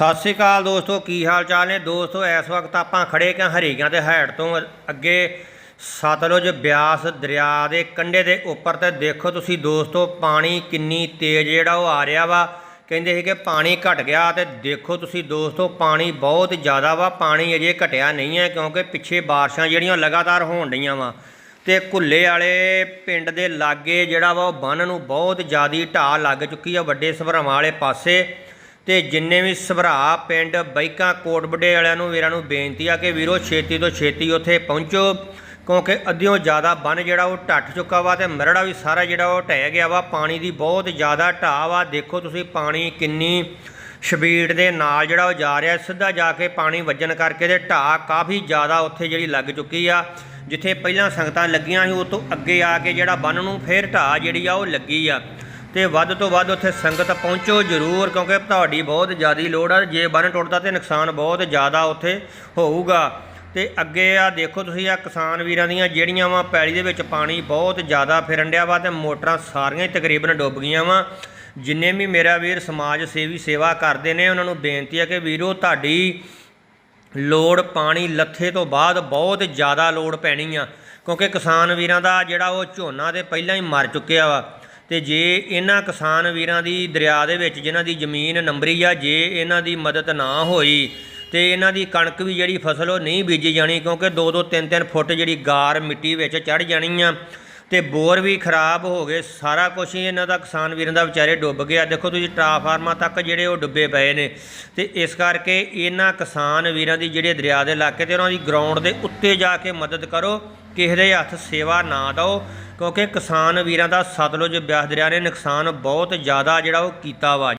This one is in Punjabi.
ਸਤਿ ਸ਼੍ਰੀ ਅਕਾਲ ਦੋਸਤੋ, ਕੀ ਹਾਲ ਚਾਲ ਨੇ? ਦੋਸਤੋ, ਇਸ ਵਕਤ ਆਪਾਂ ਖੜੇ ਕਿ ਹਰੀਆਂ ਦੇ ਹੈਡ ਤੋਂ। ਅੱਗੇ ਸਤਲੁਜ ਬਿਆਸ ਦਰਿਆ ਦੇ ਕੰਢੇ ਦੇ ਉੱਪਰ ਤੇ ਦੇਖੋ ਤੁਸੀਂ ਦੋਸਤੋ, ਪਾਣੀ ਕਿੰਨੀ ਤੇਜ਼ ਜਿਹੜਾ ਉਹ ਆ ਰਿਹਾ ਵਾ। ਕਹਿੰਦੇ ਸੀ ਕਿ ਪਾਣੀ ਘਟ ਗਿਆ ਤੇ ਦੇਖੋ ਤੁਸੀਂ ਦੋਸਤੋ, ਪਾਣੀ ਬਹੁਤ ਜ਼ਿਆਦਾ ਵਾ। ਪਾਣੀ ਅਜੇ ਘਟਿਆ ਨਹੀਂ ਹੈ ਕਿਉਂਕਿ ਪਿੱਛੇ ਬਾਰਿਸ਼ਾਂ ਜਿਹੜੀਆਂ ਲਗਾਤਾਰ ਹੋਣ ਰਹੀਆਂ ਵਾ। ਤੇ ਘੁੱਲੇ ਵਾਲੇ ਪਿੰਡ ਦੇ ਲਾਗੇ ਜਿਹੜਾ ਵਾ ਉਹ ਬੰਨ ਨੂੰ ਬਹੁਤ ਜ਼ਿਆਦੀ ਢਾਹ ਲੱਗ ਚੁੱਕੀ ਆ ਵੱਡੇ ਸਭਰਾਵਾਂ ਵਾਲੇ ਪਾਸੇ। ਤੇ ਜਿੰਨੇ ਵੀ ਸਭਰਾ ਪਿੰਡ ਬਾਈਕਾਂ ਕੋਟਬੱਡੇ ਵਾਲਿਆਂ ਨੂੰ, ਵੀਰਾਂ ਨੂੰ ਬੇਨਤੀ ਆ ਕਿ ਵੀਰੋ ਛੇਤੀ ਤੋਂ ਛੇਤੀ ਉੱਥੇ ਪਹੁੰਚੋ, ਕਿਉਂਕਿ ਅੱਧਿਓਂ ਜ਼ਿਆਦਾ ਬੰਨ ਜਿਹੜਾ ਉਹ ਟੱਟ ਚੁੱਕਾ ਵਾ ਤੇ ਮਰੜਾ ਵੀ ਸਾਰਾ ਜਿਹੜਾ ਉਹ ਢਹਿ ਗਿਆ ਵਾ, ਪਾਣੀ ਦੀ ਬਹੁਤ ਜ਼ਿਆਦਾ ਢਾਹ ਵਾ। ਦੇਖੋ ਤੁਸੀਂ ਪਾਣੀ ਕਿੰਨੀ ਸਪੀਡ ਦੇ ਨਾਲ ਜਿਹੜਾ ਉਹ ਜਾ ਰਿਹਾ, ਸਿੱਧਾ ਜਾ ਕੇ ਪਾਣੀ ਵੱਜਣ ਕਰਕੇ ਤੇ ਢਾਹ ਕਾਫੀ ਜ਼ਿਆਦਾ ਉੱਥੇ ਜਿਹੜੀ ਲੱਗ ਚੁੱਕੀ ਆ। ਜਿੱਥੇ ਪਹਿਲਾਂ ਸੰਗਤਾਂ ਲੱਗੀਆਂ ਸੀ, ਉਹ ਤੋਂ ਅੱਗੇ ਆ ਕੇ ਜਿਹੜਾ ਬੰਨ ਨੂੰ ਫੇਰ ਢਾਹ ਜਿਹੜੀ ਆ ਉਹ ਲੱਗੀ ਆ। ਤੇ ਵੱਧ ਤੋਂ ਵੱਧ ਉੱਥੇ ਸੰਗਤ ਪਹੁੰਚੋ ਜ਼ਰੂਰ, ਕਿਉਂਕਿ ਤੁਹਾਡੀ ਬਹੁਤ ਜ਼ਿਆਦੀ ਲੋੜ ਆ। ਜੇ ਬੰਨ ਟੁੱਟਦਾ ਤੇ ਨੁਕਸਾਨ ਬਹੁਤ ਜ਼ਿਆਦਾ ਉੱਥੇ ਹੋਊਗਾ। ਤੇ ਅੱਗੇ ਆ ਦੇਖੋ ਤੁਸੀਂ ਆ ਕਿਸਾਨ ਵੀਰਾਂ ਦੀਆਂ ਜਿਹੜੀਆਂ ਵਾ ਪੈਲੀ ਦੇ ਵਿੱਚ ਪਾਣੀ ਬਹੁਤ ਜ਼ਿਆਦਾ ਫਿਰਨ ਡਿਆ ਵਾ ਤੇ ਮੋਟਰਾਂ ਸਾਰੀਆਂ ਹੀ ਤਕਰੀਬਨ ਡੁੱਬ ਗਈਆਂ ਵਾ। ਜਿੰਨੇ ਵੀ ਮੇਰਾ ਵੀਰ ਸਮਾਜ ਸੇਵੀ ਸੇਵਾ ਕਰਦੇ ਨੇ, ਉਹਨਾਂ ਨੂੰ ਬੇਨਤੀ ਹੈ ਕਿ ਵੀਰੋ ਤੁਹਾਡੀ ਲੋੜ ਪਾਣੀ ਲੱਥੇ ਤੋਂ ਬਾਅਦ ਬਹੁਤ ਜ਼ਿਆਦਾ ਲੋੜ ਪੈਣੀ ਆ। ਕਿਉਂਕਿ ਕਿਸਾਨ ਵੀਰਾਂ ਦਾ ਜਿਹੜਾ ਉਹ ਝੋਨਾ ਤੇ ਪਹਿਲਾਂ ਹੀ ਮਰ ਚੁੱਕਿਆ ਵਾ। ਤੇ ਜੇ ਇਹਨਾਂ ਕਿਸਾਨ ਵੀਰਾਂ ਦੀ ਦਰਿਆ ਦੇ ਵਿੱਚ ਜਿਨ੍ਹਾਂ ਦੀ ਜ਼ਮੀਨ ਨੰਬਰੀ ਆ, ਜੇ ਇਹਨਾਂ ਦੀ ਮਦਦ ਨਾ ਹੋਈ ਤੇ ਇਹਨਾਂ ਦੀ ਕਣਕ ਵੀ ਜਿਹੜੀ ਫਸਲ ਉਹ ਨਹੀਂ ਬੀਜੀ ਜਾਣੀ ਕਿਉਂਕਿ 2-2 3-3 ਫੁੱਟ ਜਿਹੜੀ ਗਾਰ ਮਿੱਟੀ ਵਿੱਚ ਚੜ ਜਾਣੀ ਆ ਤੇ ਬੋਰ ਵੀ ਖਰਾਬ ਹੋ ਗਏ, ਸਾਰਾ ਕੁਝ ਹੀ ਇਹਨਾਂ ਦਾ ਕਿਸਾਨ ਵੀਰਾਂ ਦਾ ਵਿਚਾਰੇ ਡੁੱਬ ਗਿਆ। ਦੇਖੋ ਤੁਸੀਂ ਟਰਾਫਾਰਮਾਂ ਤੱਕ ਜਿਹੜੇ ਉਹ ਡੁੱਬੇ ਪਏ ਨੇ ਤੇ ਇਸ ਕਰਕੇ ਇਹਨਾਂ ਕਿਸਾਨ ਵੀਰਾਂ ਦੀ ਜਿਹੜੇ ਦਰਿਆ ਦੇ ਇਲਾਕੇ ਤੇ ਉਹਨਾਂ ਦੀ ਗਰਾਊਂਡ ਦੇ ਉੱਤੇ ਜਾ ਕੇ ਮਦਦ ਕਰੋ, ਕਿਸੇ ਦੇ ਹੱਥ ਸੇਵਾ ਨਾ ਦਿਓ ਕਿਉਂਕਿ ਕਿਸਾਨ ਵੀਰਾਂ ਦਾ ਸਤਲੁਜ ਬਿਆਸ ਦਰਿਆ ਨੇ ਨੁਕਸਾਨ ਬਹੁਤ ਜ਼ਿਆਦਾ ਜਿਹੜਾ ਉਹ ਕੀਤਾ ਵਾ।